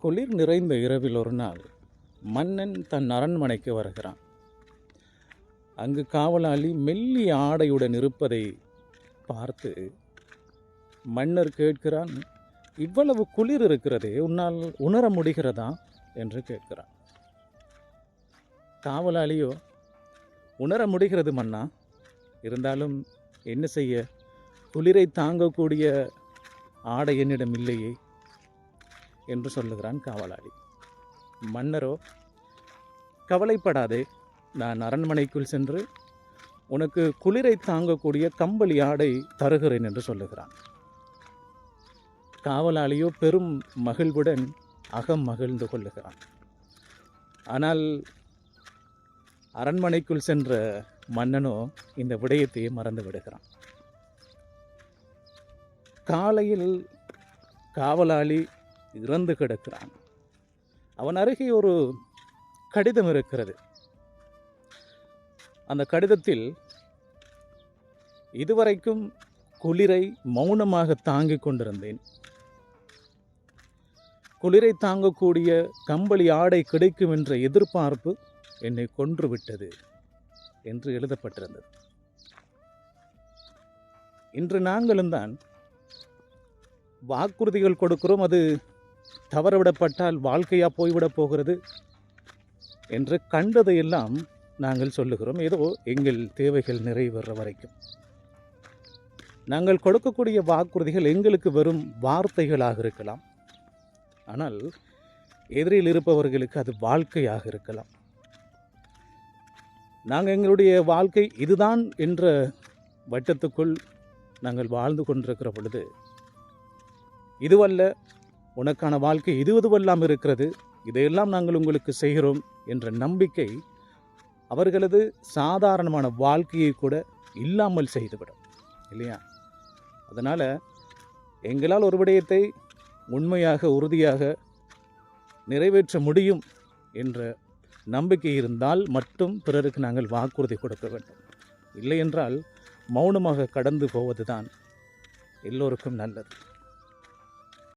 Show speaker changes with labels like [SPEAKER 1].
[SPEAKER 1] குளிர் நிறைந்த இரவில் ஒரு நாள் மன்னன் தன் அரண்மனைக்கு வருகிறான். அங்கு காவலாளி மெல்லிய ஆடையுடன் இருப்பதை பார்த்து மன்னர் கேட்கிறான் இவ்வளவு குளிர் இருக்கிறதே உன்னால் உணர முடிகிறதா? என்று கேட்கிறான். காவலாளியோ உணர முடிகிறது மன்னா இருந்தாலும் என்ன செய்ய? குளிரை தாங்கக்கூடிய ஆடை என்னிடம் இல்லையே. என்று சொல்லுகிறான் காவலாளி. மன்னரோ கவலைப்படாதே. நான் அரண்மனைக்குள் சென்று உனக்கு குளிரை தாங்கக்கூடிய கம்பளி ஆடை தருகிறேன் என்று சொல்லுகிறான். காவலாளியோ பெரும் மகிழ்வுடன் அகம் மகிழ்ந்து கொள்ளுகிறான். ஆனால் அரண்மனைக்குள் சென்ற மன்னனோ இந்த விடயத்தையே மறந்து விடுகிறான். காலையில் காவலாளி இறந்து கிடக்கிறான். அவன் அருகே ஒரு கடிதம் இருக்கிறது. அந்த கடிதத்தில் இதுவரைக்கும் குளிரை மௌனமாக தாங்கிக் கொண்டிருந்தேன். குளிரை தாங்கக்கூடிய கம்பளி ஆடை கிடைக்கும் என்ற எதிர்பார்ப்பு என்னை கொன்றுவிட்டது என்று எழுதப்பட்டிருந்தது. இன்று நாங்களும் தான் வாக்குறுதிகள் கொடுக்கிறோம் அது தவறவிடப்பட்டால் வாழ்க்கையாக போய்விடப் போகிறது என்று கண்டதையெல்லாம் நாங்கள் சொல்லுகிறோம். ஏதோ எங்கள் தேவைகள் நிறைவேற வரைக்கும். நாங்கள் கொடுக்கக்கூடிய வாக்குறுதிகள் எங்களுக்கு வெறும் வார்த்தைகளாக இருக்கலாம். ஆனால் எதிரில் இருப்பவர்களுக்கு அது வாழ்க்கையாக இருக்கலாம். நாங்கள் எங்களுடைய வாழ்க்கை இதுதான் என்ற வட்டத்துக்குள் நாங்கள் வாழ்ந்து கொண்டிருக்கிற பொழுது இதுவல்ல உனக்கான வாழ்க்கை இதுவதுவெல்லாம் இருக்கிறது. இதையெல்லாம் நாங்கள் உங்களுக்கு செய்கிறோம் என்ற நம்பிக்கை அவர்களது சாதாரணமான வாழ்க்கையை கூட இல்லாமல் செய்துவிடும். இல்லையா? அதனால் எங்களால் ஒரு விடயத்தை உண்மையாக உறுதியாக நிறைவேற்ற முடியும் என்ற நம்பிக்கை இருந்தால் மட்டும் பிறருக்கு நாங்கள் வாக்குறுதி கொடுக்க வேண்டும். இல்லை என்றால் மௌனமாக கடந்து போவதுதான் எல்லோருக்கும் நல்லது.